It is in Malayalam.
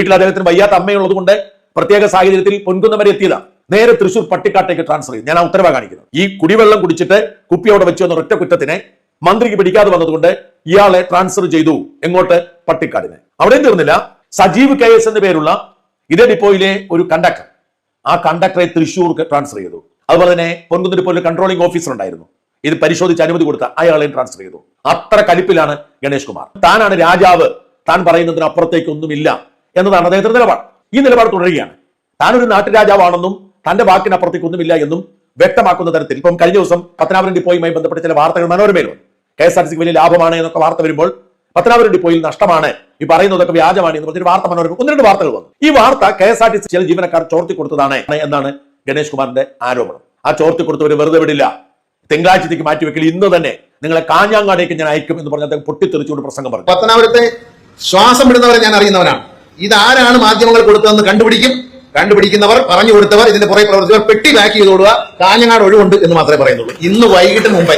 വീട്ടിൽ അദ്ദേഹത്തിന് വയ്യാത്ത അമ്മയുള്ളത് കൊണ്ട് പ്രത്യേക സാഹചര്യത്തിൽ പൊൻകുന്നം വരെ എത്തിയതാണ് നേരെ തൃശൂർ പട്ടിക്കാട്ടേക്ക് ട്രാൻസ്ഫർ ചെയ്തു. ഞാൻ ആ ഉത്തരവാ കാണിക്കുന്നത്. ഈ കുടിവെള്ളം കുടിച്ചിട്ട് കുപ്പി അവിടെ വെച്ചു എന്ന ഒറ്റ കുറ്റത്തിനെ മന്ത്രിക്ക് പിടിക്കാതെ വന്നതുകൊണ്ട് ഇയാളെ ട്രാൻസ്ഫർ ചെയ്തു എങ്ങോട്ട്? പട്ടിക്കാടിനെ. അവിടെയും തീർന്നില്ല സജീവ് കെ എസ് എന്ന പേരുള്ള ഇതേ ഡിപ്പോയിലെ ഒരു കണ്ടക്ടർ ആ കണ്ടക്ടറെ തൃശ്ശൂർക്ക് ട്രാൻസ്ഫർ ചെയ്തു. അതുപോലെ തന്നെ പൊൻകുന്ന ഡിപ്പോയിലെ കൺട്രോളിംഗ് ഓഫീസർ ഉണ്ടായിരുന്നു. ഇത് പരിശോധിച്ച് അനുമതി കൊടുത്ത അയാളെയും ട്രാൻസ്ഫർ ചെയ്തു. അത്ര കലിപ്പിലാണ് ഗണേഷ് കുമാർ. താനാണ് രാജാവ്. താൻ പറയുന്നതിന് അപ്പുറത്തേക്ക് ഒന്നുമില്ല. എന്നതാണ് അദ്ദേഹത്തിന്റെ നിലപാട്. ഈ നിലപാട് തുടരുകയാണ്. താനൊരു നാട്ടുരാജാവാണെന്നും തന്റെ വാക്കിനപ്പുറത്തേക്കൊന്നുമില്ല എന്നും വ്യക്തമാക്കുന്ന തരത്തിൽ ഇപ്പം കഴിഞ്ഞ ദിവസം പത്തനാപുരം ഡിപ്പോയുമായി ബന്ധപ്പെട്ട ചില വാർത്തകൾ മനോരമയിൽ വന്നു കെ എസ് ആർ ടി സിക്ക് വലിയ ലാഭമാണ് എന്നൊക്കെ വാർത്ത വരുമ്പോൾ പത്തനാപുരം ഡിപ്പോയിൽ നഷ്ടമാണ് ഈ പറയുന്നതൊക്കെ വ്യാജമാണ് എന്ന് പറഞ്ഞൊരു വാർത്ത മനോരമ ഒന്ന് രണ്ട് വാർത്തകൾ വന്നു. ഈ വാർത്ത K S R T C ചില ജീവനക്കാർ ചോർത്തി കൊടുത്തതാണ് എന്നാണ് ഗണേഷ് കുമാറിന്റെ ആരോപണം. ആ ചോർത്തി കൊടുത്തവരെ വെറുതെ വിടില്ല. തിങ്കളാഴ്ചത്തേക്ക് മാറ്റിവെക്കൽ ഇന്ന് തന്നെ നിങ്ങളെ കാഞ്ഞാങ്ങാടേക്ക് ഞാൻ അയക്കും എന്ന് പറഞ്ഞ അദ്ദേഹം പൊട്ടിത്തെറിച്ചുകൊണ്ട് പ്രസംഗം പറഞ്ഞു. പത്തനാപുരത്തെ ശ്വാസം വിടുന്നവരെ ഞാൻ അറിയുന്നവനാണ്. ഇതാരാണ് മാധ്യമങ്ങൾ കൊടുത്തതെന്ന് കണ്ടുപിടിക്കും. കണ്ടുപിടിക്കുന്നവർ പറഞ്ഞു കൊടുത്തവർ ഇതിന്റെ പുറകെ പ്രവർത്തിച്ചവർ പെട്ടി ബാക്ക് ചെയ്ത് കൊടുക്കുക കാഞ്ഞങ്ങാട് ഒഴിവുണ്ട് എന്ന് മാത്രമേ പറയുന്നുള്ളൂ. ഇന്ന് വൈകിട്ട് മുമ്പേ